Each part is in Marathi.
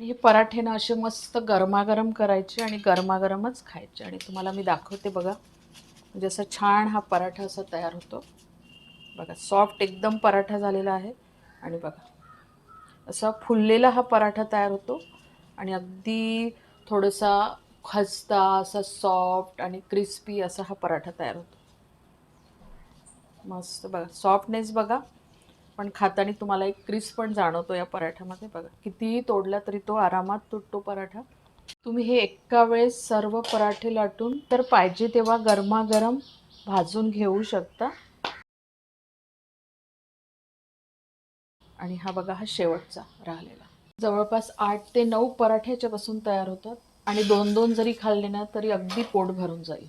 हे पराठे ना असे मस्त गरमागरम करायचे आणि गरमागरमच खायचे. आणि तुम्हाला मी दाखवते बघा. म्हणजे असा छान हा पराठा असा तयार होतो. बघा सॉफ्ट एकदम पराठा झालेला आहे. आणि बघा असा फुललेला हा पराठा तयार होतो. आणि अगदी थोडासा खस्ता असा सॉफ्ट आणि क्रिस्पी असा हा पराठा तयार होतो. मस्त बघा सॉफ्टनेस बघा. पण खाताना तुम्हाला एक क्रिस्प पण जाणवतो या पराठ्यामध्ये. बघा कितीही तोडला तरी तो आरामात तुटतो पराठा. तुम्ही हे एका वेळेस सर्व पराठे लाटून तर पाहिजे तेव्हा गरमागरम भाजून घेऊ शकता. आणि हा बघा हा शेवटचा राहिलेला. जवळपास आठ ते नऊ पराठे याच्यापासून तयार होतात आणि दोन दोन जरी खाल्ले ना तरी अगदी पोट भरून जाईल.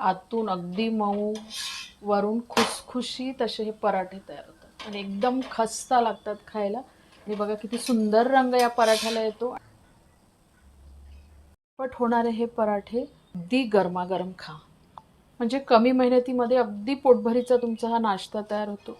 आतून अगदी मऊ वरून खुसखुशीत असे हे पराठे तयार होतात. आणि एकदम खस्ता लागतात खायला. आणि बघा किती सुंदर रंग या पराठ्याला येतो. पट होणारे हे पराठे अगदी गरमागरम खा. म्हणजे कमी मेहनतीमध्ये अगदी पोटभरीचा तुमचा हा नाश्ता तयार होतो.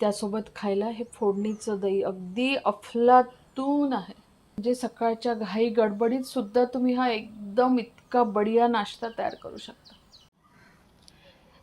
त्यासोबत खायला हे फोडणीचं दही अगदी अफलातून आहे. म्हणजे सकाळच्या घाई गडबडीत सुद्धा तुम्ही हा एकदम इतका बढिया नाश्ता तयार करू शकता.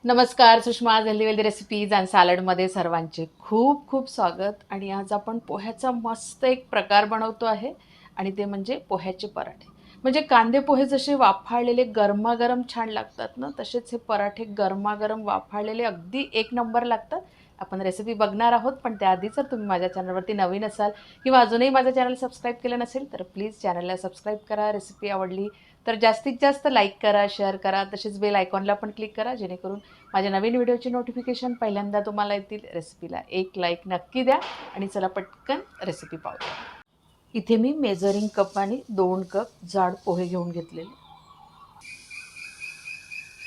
नमस्कार Sushma healthy wealthy recipes and सॅलडमध्ये सर्वांचे खूप खूप स्वागत. आणि आज आपण पोह्याचा मस्त एक प्रकार बनवतो आहे आणि ते म्हणजे पोह्याचे पराठे. म्हणजे कांदे पोहे जसे वाफाळलेले गरमागरम छान लागतात ना तसेच हे पराठे गरमागरम वाफाळलेले अगदी एक नंबर लागतात. आपण रेसिपी बघणार आहोत पण त्याआधी जर तुम्ही माझ्या चॅनलवरती नवीन असाल किंवा अजूनही माझं चॅनल सबस्क्राईब केलं नसेल तर प्लीज चॅनलला सबस्क्राईब करा रेसिपी आवडली तर जास्तीत जास्त लाईक करा शेअर करा तसेच बेल आयकॉनला पण क्लिक करा जेणेकरून माझ्या नवीन व्हिडिओची नोटिफिकेशन पहिल्यांदा तुम्हाला येतील. रेसिपीला एक लाईक नक्की द्या आणि चला पटकन रेसिपी पाहूया. इथे मी मेजरिंग कप आणि दोन कप जाड पोहे घेऊन घेतलेले.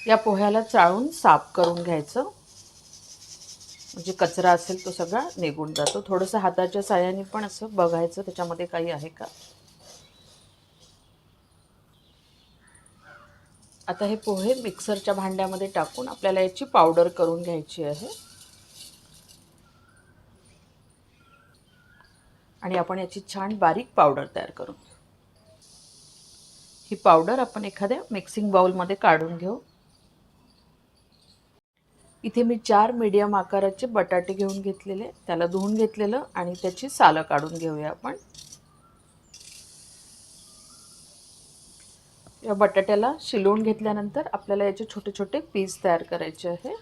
या पोह्याला चाळून साफ करून घ्यायचं. म्हणजे कचरा असेल तो सगळा निघून जातो. थोडंसं हाताच्या साह्याने पण असं बघायचं त्याच्यामध्ये काही आहे का? आता हे पोहे मिक्सरच्या भांड्यामध्ये टाकून आपल्याला याची पावडर करून घ्यायची आहे. आणि आपण याची छान बारीक पावडर तयार करू. ही पावडर आपण एखाद्या मिक्सिंग बाउलमध्ये काढून घेऊ. इथे मी चार मीडियम आकाराचे बटाटे घेऊन घेतलेले त्याला धुवून घेतलेलं आणि त्याची सालं काढून घेऊया आपण. या बटाट्याला शिलवून घेतल्यानंतर आपल्याला याचे छोटे छोटे पीस तयार करायचे आहे.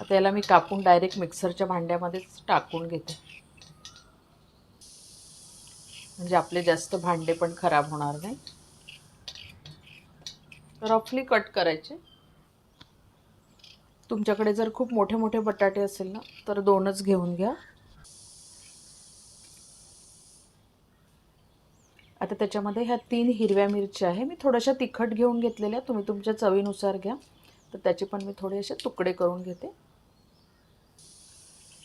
आता याला मी कापून डायरेक्ट मिक्सरच्या भांड्यामध्येच टाकून घेते. म्हणजे आपले जास्त भांडे पण खराब होणार नाही. रफली कट करायचे. तुमच्याकडे जर खूप मोठे मोठे बटाटे असेल ना तर दोनच घेऊन घ्या. आता त्याच्यामध्ये ह्या तीन हिरव्या मिरच्या आहे. मी थोड्याशा तिखट घेऊन घेतलेल्या तुम्ही तुमच्या चवीनुसार घ्या. तर त्याचे पण मी थोडे असे तुकडे करून घेते.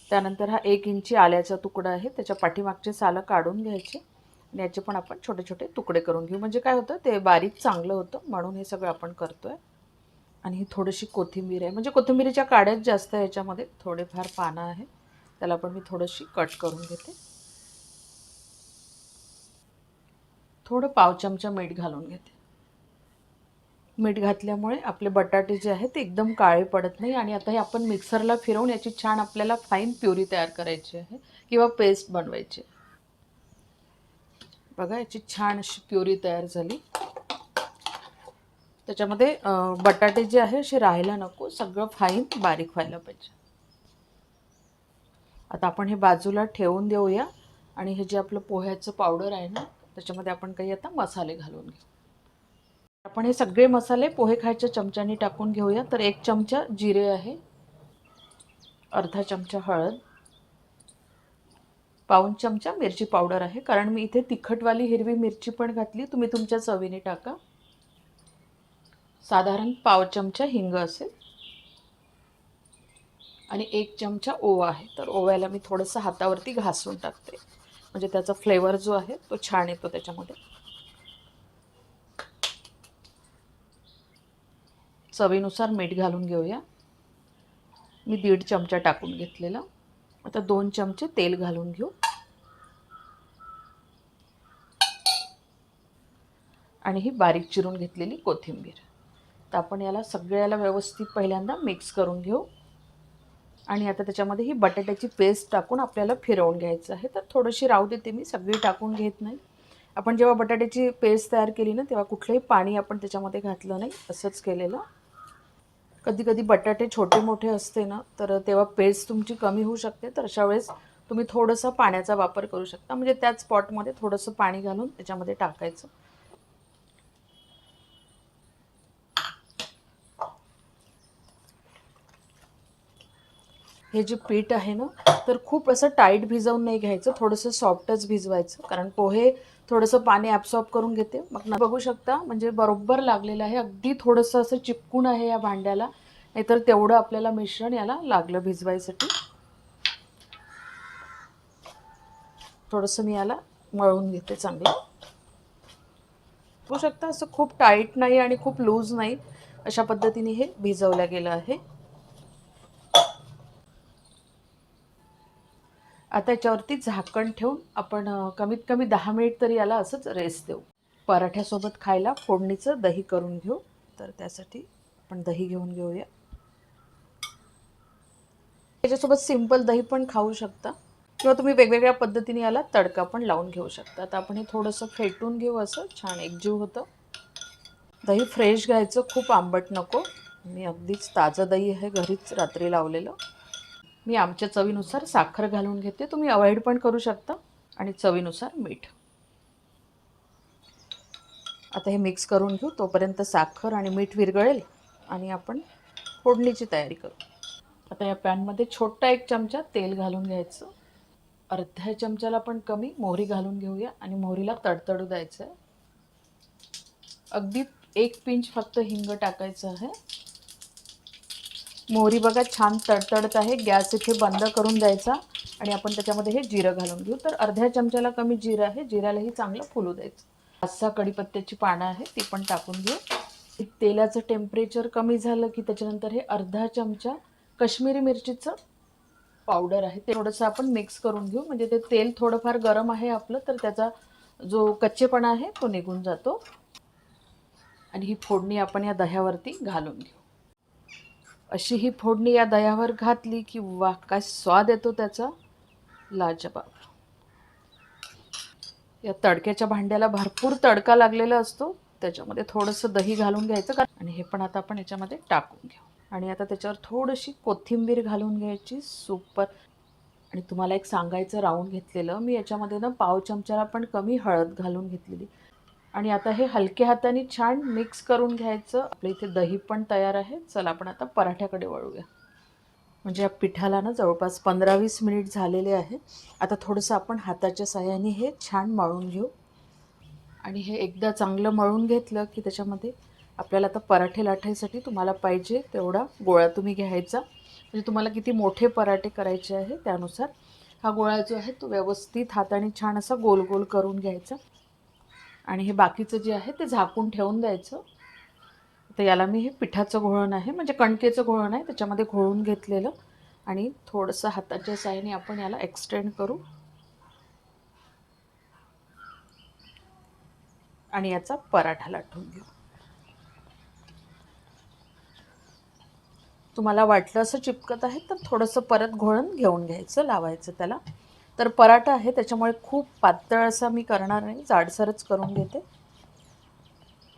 त्यानंतर हा एक इंची आल्याचा तुकडा आहे. त्याच्या पाठीमागचे सालं काढून घ्यायचे. आणि याचे पण आपण छोटे छोटे तुकडे करून घेऊ. म्हणजे काय होतं ते बारीक चांगलं होतं म्हणून हे सगळं आपण करतो आहे आणि ही थोडीशी कोथिंबीर आहे. म्हणजे कोथिंबीरीच्या काड्याच जास्त आहे याच्यामध्ये. थोडेफार पानं आहे. त्याला पण मी थोडीशी कट करून घेते. थोडं पाव चमचा मीठ घालून घेते. मीठ घातल्यामुळे आपले बटाटे जे आहेत ते एकदम काळे पडत नाही. आणि आता हे आपण मिक्सरला फिरवून याची छान आपल्याला फाईन प्युरी तयार करायची आहे. किंवा पेस्ट बनवायची आहे. बघा याची छान अशी प्युरी तयार झाली. त्याच्यामध्ये बटाटे जे आहे असे राहायला नको. सगळं फाईन बारीक व्हायला पाहिजे. आता आपण हे बाजूला ठेवून देऊया. आणि हे जे आपलं पोह्याचं पावडर आहे ना त्याच्यामध्ये आपण काही आता मसाले घालून घेऊ. आपण हे सगळे मसाले पोहे खायच्या चमच्याने टाकून घेऊया. तर एक चमचा जिरे आहे. अर्धा चमचा हळद. पाऊन चमचा मिरची पावडर आहे. कारण मी इथे तिखटवाली हिरवी मिरची पण घातली. तुम्ही तुमच्या चवीने टाका. साधारण पाव चमचा हिंग असेल. आणि एक चमचा ओवा आहे. तर ओव्याला मी थोडंसं हातावरती घासून टाकते. म्हणजे त्याचा फ्लेवर जो आहे तो छान येतो त्याच्यामध्ये. चवीनुसार मीठ घालून घेऊया. मी दीड चमचा टाकून घेतलेला. आता दोन चमचे तेल घालून घेऊ. आणि ही बारीक चिरून घेतलेली कोथिंबीर. तर आपण याला सगळ्याला व्यवस्थित पहिल्यांदा मिक्स करून घेऊ. आणि आता त्याच्यामध्ये ही बटाट्याची पेस्ट टाकून आपल्याला फिरवून घ्यायचं आहे. तर थोडीशी राहू देते मी सगळी टाकून घेत नाही. आपण जेव्हा बटाट्याची पेस्ट तयार केली ना तेव्हा कुठलंही पाणी आपण त्याच्यामध्ये घातलं नाही. असंच केलेलं. कधी कधी बटाटे छोटे मोठे असते ना तर तेव्हा पेस्ट तुमची कमी होऊ शकते. तर अशा वेळेस तुम्ही थोडंसं पाण्याचा वापर करू शकता. म्हणजे त्याच स्पॉटमध्ये थोडंसं पाणी घालून त्याच्यामध्ये टाकायचं. हे जे पीठ आहे ना तर खूप असं टाईट भिजवून नाही घ्यायचं. थोडंसं सॉफ्टच भिजवायचं. कारण पोहे थोडंसं पाणी ॲब्सॉर्ब करून घेते. मग बघू शकता म्हणजे बरोबर लागलेलं आहे. अगदी थोडंसं असं चिपकून आहे या भांड्याला. नाहीतर तेवढं आपल्याला मिश्रण याला लागलं भिजवायसाठी. थोडंसं मी याला मळून घेते चांगलं. बघू शकता असं खूप टाईट नाही आणि खूप लूज नाही. अशा पद्धतीने हे भिजवलं गेलं आहे. आता याच्यावरती झाकण ठेवून आपण कमीत कमी दहा मिनिट तरी याला असंच रेस्ट देऊ. पराठ्यासोबत खायला फोडणीचं दही करून घेऊ. तर त्यासाठी आपण दही घेऊन घेऊया. त्याच्यासोबत सिंपल दही पण खाऊ शकता. किंवा तुम्ही वेगवेगळ्या पद्धतीने याला तडका पण लावून घेऊ शकता. आता आपण हे थोडंसं फेटून घेऊ असं. छान एकजीव होतं. दही फ्रेश घ्यायचं. खूप आंबट नको. मी अगदीच ताजं दही आहे घरीच रात्री लावलेलं. मी आमच्या चवीनुसार साखर घालून घेते. तुम्ही अवॉइड पण करू शकता आणि चवीनुसार मीठ. आता हे मिक्स करून घेऊ. तोपर्यंत साखर आणि मीठ विरघळेल आणि आपण फोडणीची तयारी करू. आता या पॅनमध्ये छोटा एक चमचा तेल घालून घ्यायचं. अर्ध्या चमच्याला पण कमी मोहरी घालून घेऊया आणि मोहरीला तडतडू द्यायचं आहे अगदी एक पिंच फक्त हिंग टाकायचं आहे. मोहरी बघा छान तडतडत आहे. गॅस इथे बंद करून द्यायचा. आणि आपण त्याच्यामध्ये हे जिरं घालून घेऊ. तर अर्ध्या चमच्याला कमी जिरं आहे. जिऱ्यालाही चांगलं फुलू द्यायचं. पाच सहा कडीपत्त्याची पानं आहे ती पण टाकून घेऊ. तेलाचं टेम्परेचर कमी झालं की त्याच्यानंतर हे अर्धा चमचा कश्मीरी मिरचीचं पावडर आहे. ते थोडंसं आपण मिक्स करून घेऊ. म्हणजे ते तेल थोडंफार गरम आहे आपलं तर त्याचा जो कच्चेपणा आहे तो निघून जातो. आणि ही फोडणी आपण या दह्यावरती घालून घेऊ. अशी ही फोडणी या दह्यावर घातली की वा काय स्वाद येतो त्याचा? लाजबाब. या तडक्याच्या भांड्याला भरपूर तडका लागलेला असतो. त्याच्यामध्ये थोडंसं दही घालून घ्यायचं का आणि हे पण आता आपण याच्यामध्ये टाकून घेऊ. आणि आता त्याच्यावर थोडीशी कोथिंबीर घालून घ्यायची सुपर. आणि तुम्हाला एक सांगायचं राऊंड घेतलेलं. मी याच्यामध्ये ना पाव चमच्याला पण कमी हळद घालून घेतलेली. आणि आता हे हलक्या हाताने छान मिक्स करून घ्यायचं. आपल्या इथे दही पण तयार आहे. चला आपण आता पराठ्याकडे वळूया. म्हणजे या पिठाला ना जवळपास पंधरा वीस मिनिट झालेले आहे. आता थोडंसं आपण हाताच्या साह्याने हे छान मळून घेऊ. आणि हे एकदा चांगलं मळून घेतलं की त्याच्यामध्ये आपल्याला आता पराठे लाटायसाठी तुम्हाला पाहिजे तेवढा गोळा तुम्ही घ्यायचा. म्हणजे तुम्हाला किती मोठे पराठे करायचे आहे त्यानुसार हा गोळा जो आहे तो व्यवस्थित हाताने छान असा गोल गोल करून घ्यायचा. आणि हे बाकीचं जे आहे ते झाकून ठेवून द्यायचं. तर याला मी हे पिठाचं घोळण आहे म्हणजे कणकेचं घोळण आहे त्याच्यामध्ये घोळून घेतलेलं. आणि थोडंसं हाताच्या साहाय्याने आपण याला एक्सटेंड करू. आणि याचा पराठा लाटून घेऊ. तुम्हाला वाटलं असं चिपकत आहे तर थोडंसं परत घोळण घेऊन घ्यायचं लावायचं त्याला. तर पराठा आहे त्याच्यामुळे खूप पातळ असा मी करणार नाही जाडसरच करून घेते.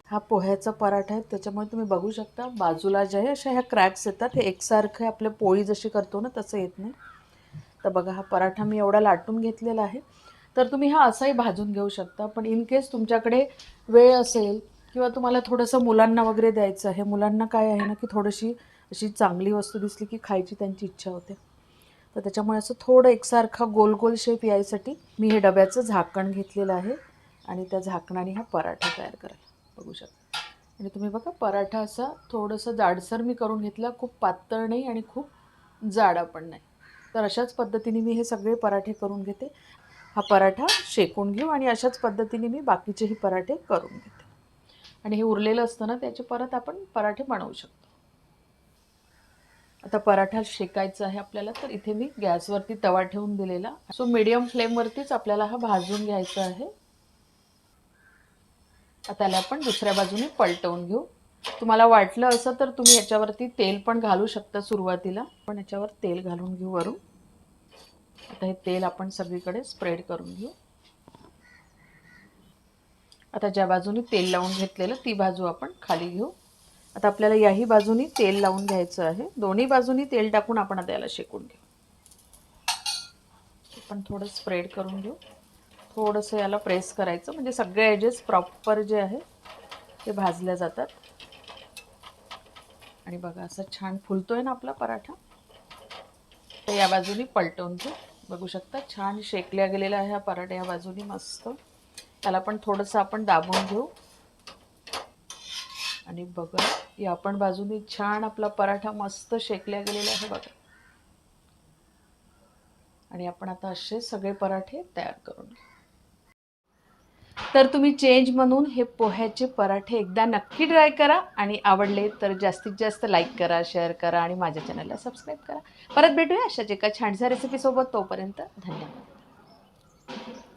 हा पोह्याचा पराठा आहे त्याच्यामुळे तुम्ही बघू शकता बाजूला जे आहे अशा ह्या क्रॅक्स येतात. हे एकसारखं आपले पोळी जशी करतो ना तसं येत नाही. तर बघा हा पराठा मी एवढा लाटून घेतलेला आहे. तर तुम्ही हा असाही भाजून घेऊ शकता पण इन केस तुमच्याकडे वेळ असेल किंवा तुम्हाला थोडंसं मुलांना वगैरे द्यायचं आहे मुलांना काय आहे ना की थोडीशी अशी चांगली वस्तू दिसली की खायची त्यांची इच्छा होते. तर त्याच्यामुळे असं थोडं एकसारखा गोल गोल शेप यायसाठी मी हे डब्याचं झाकण घेतलेलं आहे. आणि त्या झाकणाने हा पराठा तयार करायला बघू शकता. आणि तुम्ही बघा पराठा असा थोडंसं जाडसर मी करून घेतला. खूप पातळ नाही आणि खूप जाडा पण नाही. तर अशाच पद्धतीने मी हे सगळे पराठे करून घेते. हा पराठा शेकून घेऊ आणि अशाच पद्धतीने मी बाकीचेही पराठे करून घेते. आणि हे उरलेलं असतं ना त्याचे परत आपण पराठे बनवू शकतो. आता पराठा शेकायचा आहे आपल्याला तर इथे मी गॅसवरती तवा ठेवून दिलेला. सो मीडियम फ्लेमवरतीच आपल्याला हा भाजून घ्यायचा आहे. आता त्याला आपण दुसऱ्या बाजूने पलटवून घेऊ. तुम्हाला वाटलं असं तर तुम्ही याच्यावरती तेल पण घालू शकता सुरुवातीला. पण याच्यावर तेल घालून घेऊ वरून. आता हे तेल आपण सगळीकडे स्प्रेड करून घेऊ. आता ज्या बाजूने तेल लावून घेतलेलं ती बाजू आपण खाली घेऊ. आता आपल्याला याही बाजूनी तेल लावून घ्यायचं आहे. दोन्ही बाजूनी तेल टाकून आपण आता याला शेकून घेऊ. आपण थोडं स्प्रेड करून घेऊ. थोडंसं याला प्रेस करायचं. म्हणजे सगळे एजेस प्रॉपर जे आहे ते भाजल्या जातात. आणि बघा असं छान फुलतोय ना आपला पराठा. तर या बाजूनी पलटवून घेऊ. बघू शकता छान शेकल्या गेलेला आहे हा पराठा या बाजूनी मस्त. त्याला पण थोडंसं आपण दाबून घेऊ. आणि बघा या आपण बाजूनी छान आपला पराठा मस्त शेकल्या गेलेला आहे बघा. आणि आपण आता असे सगळे पराठे तयार करून घेऊ. तर तुम्ही चेंज म्हणून हे पोह्याचे पराठे एकदा नक्की ट्राय करा आणि आवडले तर जास्तीत जास्त लाईक करा शेअर करा आणि माझ्या चॅनलला सबस्क्राईब करा. परत भेटूया अशाच एका छानशा रेसिपीसोबत तोपर्यंत धन्यवाद.